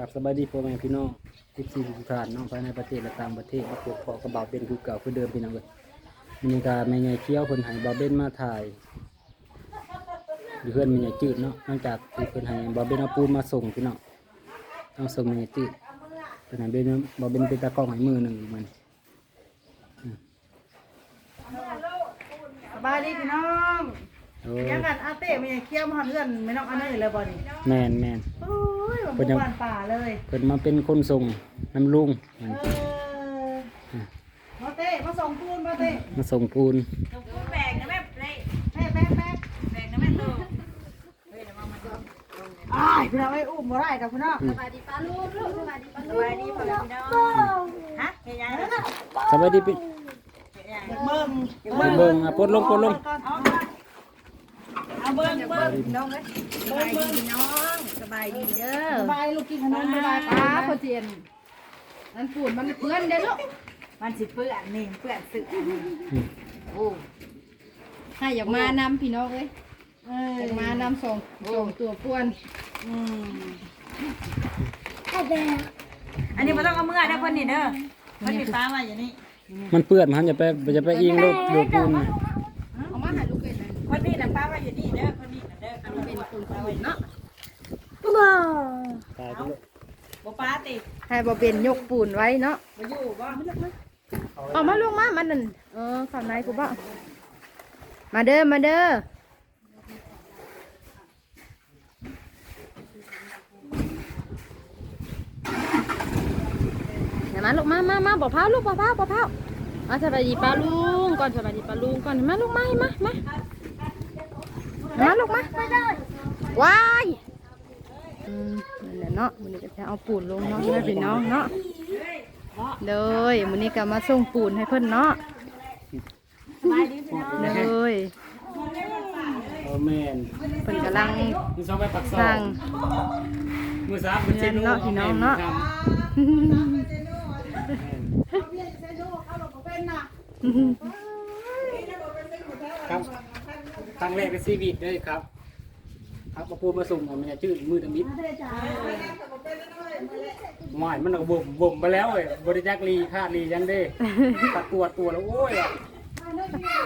ครับสบายดีพ่อแม่พี่น้องทุกสิ่งทุกท่านน้องภายในประเทศและต่างประเทศมาพบพอกระเบาเป็นคือเก่าคือเดิมพี่น้องเลยมีการแม่ใหญ่เคี้ยวเพิ่นให้บาเบนมาถ่ายเพื่อนม่ใหญ่จืดเนาะหลังจากที่เพิ่นให้บาเบนเอาปูนมาส่งพี่น้องต้องส่งม่ใหญ่จืดเพิ่นให้เบนบาเบนเป็นตากล้องให้มือหนึ่งมันสบายดีพี่น้อง ยยังกันอาเต้ไม่ยังเคี้ยวมาหาเพื่อนไม่น้องอันนี้เลยบ่นี่แมนแมนโอ้ยมันเพิ่นยังบ้านป่าเลยเพิ่นมาเป็นคนส่งน้ำลุงมันเออมาเต้มาส่งปูนมาเต้มาส่งปูนแบกนะแม่เล่แม่แบกแบกแบกนะแม่ลูกอ้ายพี่น้องไอ้อุ้มบ่ได้กับพี่น้องสวัสดีป้าลูกลูกสวัสดีป้าสลูกบายดีพ่อแม่พี่น้องฮะเฮ็ดยังสบายดีพี่อยากเบิ่งอยากไปเบิ่งอะปลดลงปลดลงเอา เบิ่งเบิ่งพี่น้องเลยสบายดีพี่น้องสบายดีเด้อสบายลูกกินขนมสบายป้าป้าพอเทียนนั่นปูนมันเพื่อนเด้อลูกมันสิเปื้อนนี่เปื้อนสึกโอ้ให้อยากมานำพี่น้องเลยเอออยากมานำส่งส่งตัวกวนอืมอันนี้มันต้องเอาเมื่อได้คนนี่เด้อคนนี่ป้ามาอย่างนี้มันเปื้อนมันจะไปจะไปอิงรถดูปูนน่ะเเป็นี้นปูนปูนเนาะตายไปเลยบ่ป้าติให้บ่เป็นยกปูนไว้เนาะมาอยู่บ่เอามาลูกมามันนั่นเออฝั่งในกูบ่มาเด้อมาเด้อเดี๋ยวมาลูกมามามาบอกพาวลูกบอกพาวบอกพาวมาสวัสดีป้าลุงก่อนสวัสดีป้าลุงก่อนมาลูกมามามามาลูกมา ว้ายอืมนั่นแหละเนาะมันนี้ก็จะเอาปูนลงเนาะให้พี่น้องเนาะเลยมันนี้ก็มาส่งปูนให้เพิ่นเนาะสบายดีพี่น้องเลยโอ้แม่นเพิ่นกำลังมือสองไปปักซอสร้างมือสามมือเจนูเนาะพี่น้องเนาะครับครั้งแรกในชีวิตเลยครับ ครับมาปูมาส่งมันจะจืดมือตะมิดหมายมันก็บ่มบ่มไปแล้วเว้ยบริจักรีค่ารียังเด้ตัดตัวตัวแล้วโอ้ยอะ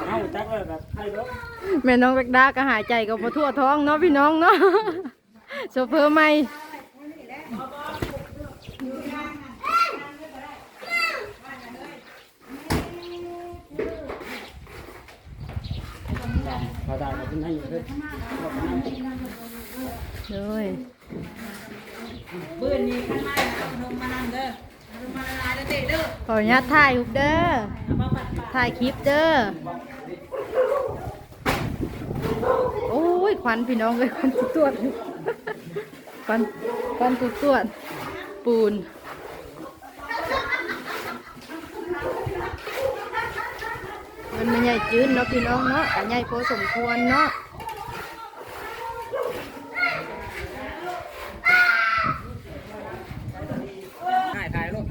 เอาจักเลยแบบใครแม่น้องเบกดาก็หายใจก็บ่ทั่วท้องเนาะพี่น้องเนาะโซเฟอร์ใหม่ขอได้มาขึ้นให้เลย เลยปืนนี่ข้างในเอานมมานั่งเด้อเอานมมาละลายแล้วเด้อเด้อขออนุญาตถ่ายรูปเด้อเอามาปัดปากถ่ายคลิปเด้อโอ้ยควันพี่น้องเลยควันตุตรวจควันควันตุตรวจปูนมันไม่ใหญ่จืดเนาะพี่น้องเนาะแต่ใหญ่พอสมควรเนาะ ถ่ายถ่ายลูก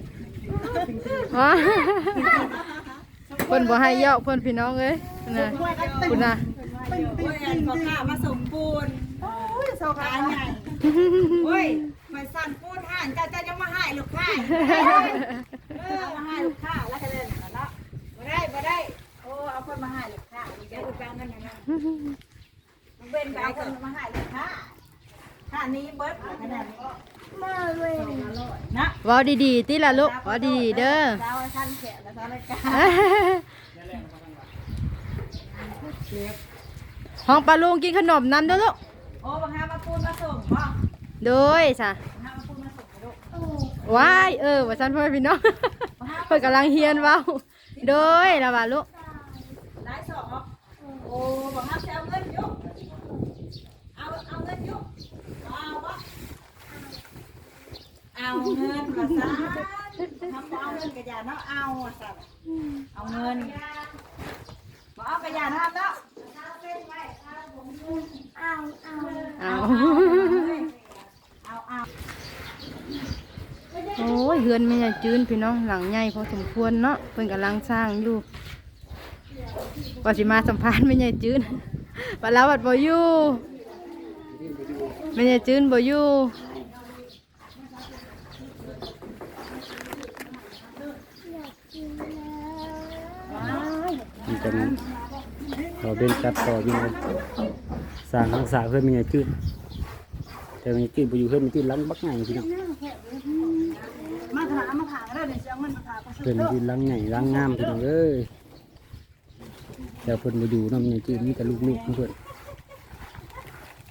เพิ่นบ่ให้เยาะเพิ่นพี่น้องเอ้ยนะคุณนะโอ้ยอันขอข้ามาสมปูนโอ้ยโซขาใหญ่โอ้ยมาสั่นปูนห่านจะจะยังมาให้ลูกค้าเออมาให้ลูกค้าแล้วก็เล่นเนาะบ่ได้บ่ได้โอ้เอาคนมาให้ลูกค้าอีกแล้วอุปการนอย่างนั้นมันเป็นไปเอาคนมาให้ลูกค้าค่านี้เบิดขนาดนี้ มาเลยนะเว้าดีๆติล่ะลูกเว้าดีๆเด้อเจ้าท่านแขกและท่านรายการห้องปลาลุงกินขนมน้ำเด้อลูกโอ้บางฮามาปูนมาส่งบ่โดยจ้ะบางฮามาปูนมาส่งลูกว้ายเออว่าซั่นพ่อพี่น้องเพิ่นกำลังเฮียนเว้าโดยล่ะว่าลูก หลายสองโอ้บางฮาจะเอาเงินอยู่เอาเอาเงินอยู่เอาบ่เอา เงินมาซะทำบ่เอาเงินกระยาเนาะเอาอะซะเอาเงินบ่เอากระยาทำเนาะเอาเอาเอาโอ้ยเฮือนไม่ใหญ่จืนพี่น้องหลังใหญ่พอสมควรเนาะเพิ่นกำลังสร้างอยู่ว่าสิมาสัมภาษณ์ไม่ใหญ่จืนว่าเราบัดบ่อยู่ไม่ใหญ่จืนบ่อยู่ บ่เป็นจัดต่อพี่น้องสร้างทักษะเพื่อนมีไงจืดแต่มีจืดบ่อยู่เพื่อนมีจืดหลังบักใหญ่พี่น้องมาถามมาผ่าแล้วเดี๋ยวจะเอาเงินมาผ่าก็เพื่อนมีจืดหลังใหญ่หลังงามพี่น้องเอ้ยแต่เพิ่นบ่อยู่นำมีไงจืดมีแต่ลูกๆของเพิ่น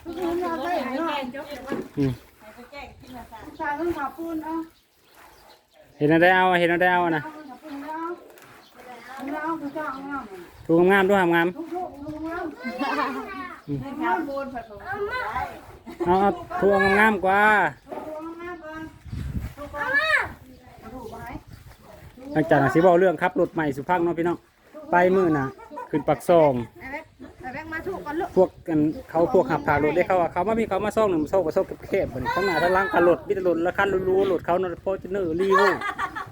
เอาไปเนาะอืมชาต้องขาปูนเอาเห็นอะไรเอาเห็นอะไรเอานะ ถูกงามๆด้วยงามเอาขาปูนผัดผมๆเอาถูกงามๆกว่าทุกมาก่อนทุกก่อนถูกไหลังจากนั้นสิบอกเรื่องขับรถใหม่สุพังเนาะพี่น้องไปมื้อน่ะขึ้นปักซองพวกกันเขาพวกขับผ่านรถได้เขาว่าเขามามีเขามาซ่องหนึ่งซ่องกับซ่องแคบๆบัดนี้ข้างหน้าข้างหลังกันรถมีแต่รถแล้วคันรู้ๆรถเขาเนาะฟอร์จูเนอร์รีโว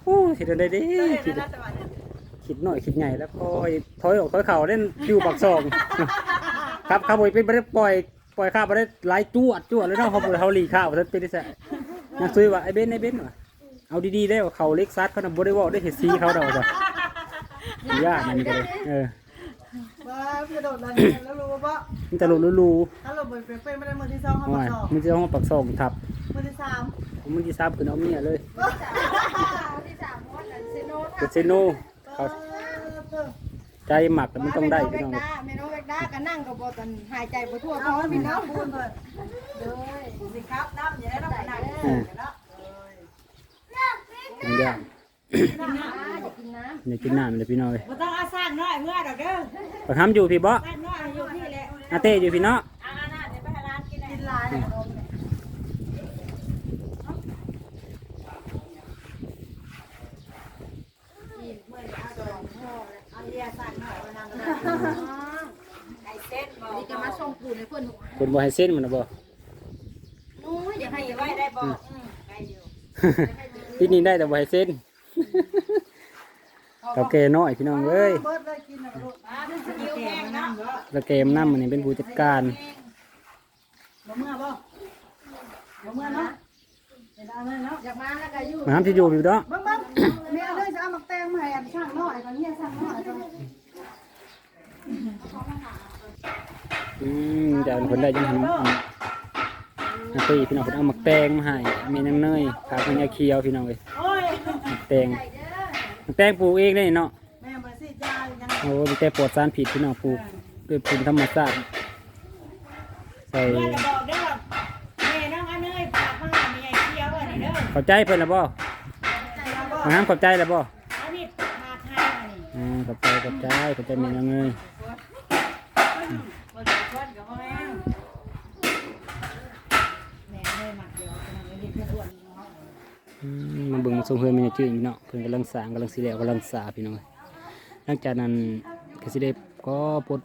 โอ้สิได้เด้คิด คิดหน่อยคิดใหญ่แล้วคอยถอยออกถอยเข่าเล่นอยู่ปักซอง ครับครับผมเป็นบ่ได้ปล่อยปล่อยข้าวบ่ได้ไล่จวดจวดเลยเนาะเขาบ่ได้เขาลีข้าวว่าซั่นเป็นได้ซะนักซุยว่าไอ้เบนไอ้เบนว่ะเอาดีๆได้ว่าเขาเล็กซัดเขาน่ะบ่ได้เว้าได้เฮ็ดซีเขาดอกจ้ะยากมันก็เลยเออมาพี่โดดเลยแล้วรู้ป่ะมันจะหลุดรู้ถ้าเราเป็นเป็นไม่ได้มือที่สองๆเขาเอามาไว้สองมันจะห้องปักซองทับมือที่สามมันดีซับขึ้นเอาเมียเลยที่สามวันนั้นเซโนเป็นเซโน เขาใจหมักมันต้องได้พี่น้องเมนูเวกด้าก็นั่งกับบตันหายใจบ่ทั่วเพราะว่ามีน้ำปูนเลยเลยสิครับน้ำอย่าได้น้ำหนักเนาะมันยากอยากกินน้ำเลยพี่น้องเลยบ่ต้องอาสร้างน้อยเมื่อดอกเด้อประคำอยู่พี่บ่สร้างน้อยอยู่พี่แหละอาเต้อยู่พี่เนาะอาหน้าเดี๋ยวไปร้านกินกินหลาย นะเอาเรียสร้างน้อยมานำไก่เส้นบ่นี่ก็มาส่งปูนให้เพิ่นคนบ่ให้เส้นมันนะบ่นู้ยเดี๋ยวให้ให้ไว้ได้บ่ไก่อยู่ที่นี่ได้แต่บ่ให้เส้นเตาแก่น้อยพี่น้องเอ้ยเบิดเลยกินนะลูกอ่านี่สิกินแกงน้ำเนาะตะเกมน้ำมันนี่เป็นผู้จัดการ บ่เมื่อบ่บ่เมื่อเนาะ นาะอยากมาแล้วก็อยู่มาทำที่อยู่พี่เนาะเบิ่งเบิ่งแม่เอาเลยจะเอามักแตงมาให้อันช่างน้อยก่อนเนี่ยช่างน้อยก่อนอืมเดี๋ยวคนได้ยังทำอาเต้พี่น้องคนเอาหมักแตงมาให้มีน้ำเนยขาวเป็นยาเคียวพี่น้องเลยโอ้ยหมักแตงหมักแตงปลูกเองได้เนาะแม่บ่สิจ้ายังโอ้มีแต่ปลอดสารผิดพี่น้องปลูกด้วยปุ๋ยธรรมชาติใส่ นนี้เด้อเข้าใจเพิ่นแล้วบ่ใจแล้วบ่มาห้ามเข้าใจแล้วบ่อันนี้มาทานอันนี้อ่าเข้าใจเข้าใจเข้าใจมีน้องเงยบ่ได้ชวนบพ่อแม่เลยหมักเดียวกำลังเฮ็ดเพื่อนอ้วนเนาะอืมมาเบิ่งมาส่งเพิ่นมีชื่อพี่น้องเพิ่นกำลังสร้างกำลังสิแล้วกำลังสาพี่น้องเอ้ยหลังจากนั้นก็สิได้ก็ปลด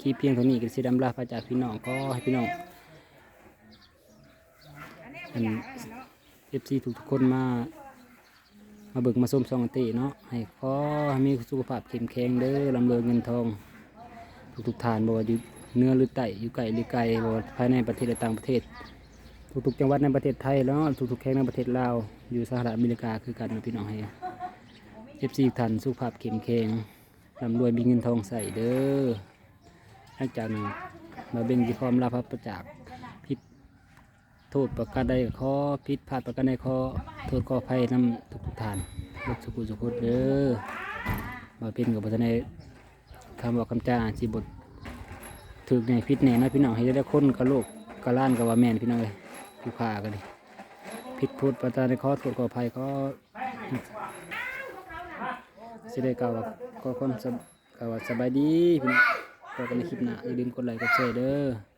คลิปเพียงเท่านี้ก็สิดำลาพระจากพี่น้องก็ให้พี่น้องอัน FC ทุกคนมา มาเบิกมาส้มซองอันตีเนาะให้ขอให้มีสุขภาพเข้มแข็งเด้อลำรวยเงินทอง ทุกๆทานบ่ว่าอยู่เนื้อหรือใต้อยู่ไกลหรือไกลบ่ว่าภายในประเทศและต่างประเทศ ทุกๆจังหวัดในประเทศไทยแล้วทุกๆแห่งในประเทศลาวอยู่สหรัฐอเมริกาคือกันนะพี่น้องให้ FC ท่านสุขภาพเข้มแข็งลำรวยมีเงินทองใส่เด้อหลังจากนั้นมาเบ่งที่ความลาภประจากผิด โทษประการใดก็ขอผิดพลาดประการใดขอโทษขออภัยนำทุกท่านลดสุขุสุขุเด้อมาเป็นกับบัตรในคำบอกคำจ้าสิบทถึกในพิษแน่นะพี่น้องให้ได้คนกับโลกกับล้านกับว่าแมนพี่น้องเลยผู้ขากันเลยผิดพูดประการใดขอโทษขออภัยขอสิได้กล่าวว่าขอความสบกล่าวว่าสบายดีพี่น้องพบกันในคลิปหน้าอย่าลืมกดไลค์กดแชร์เด้อ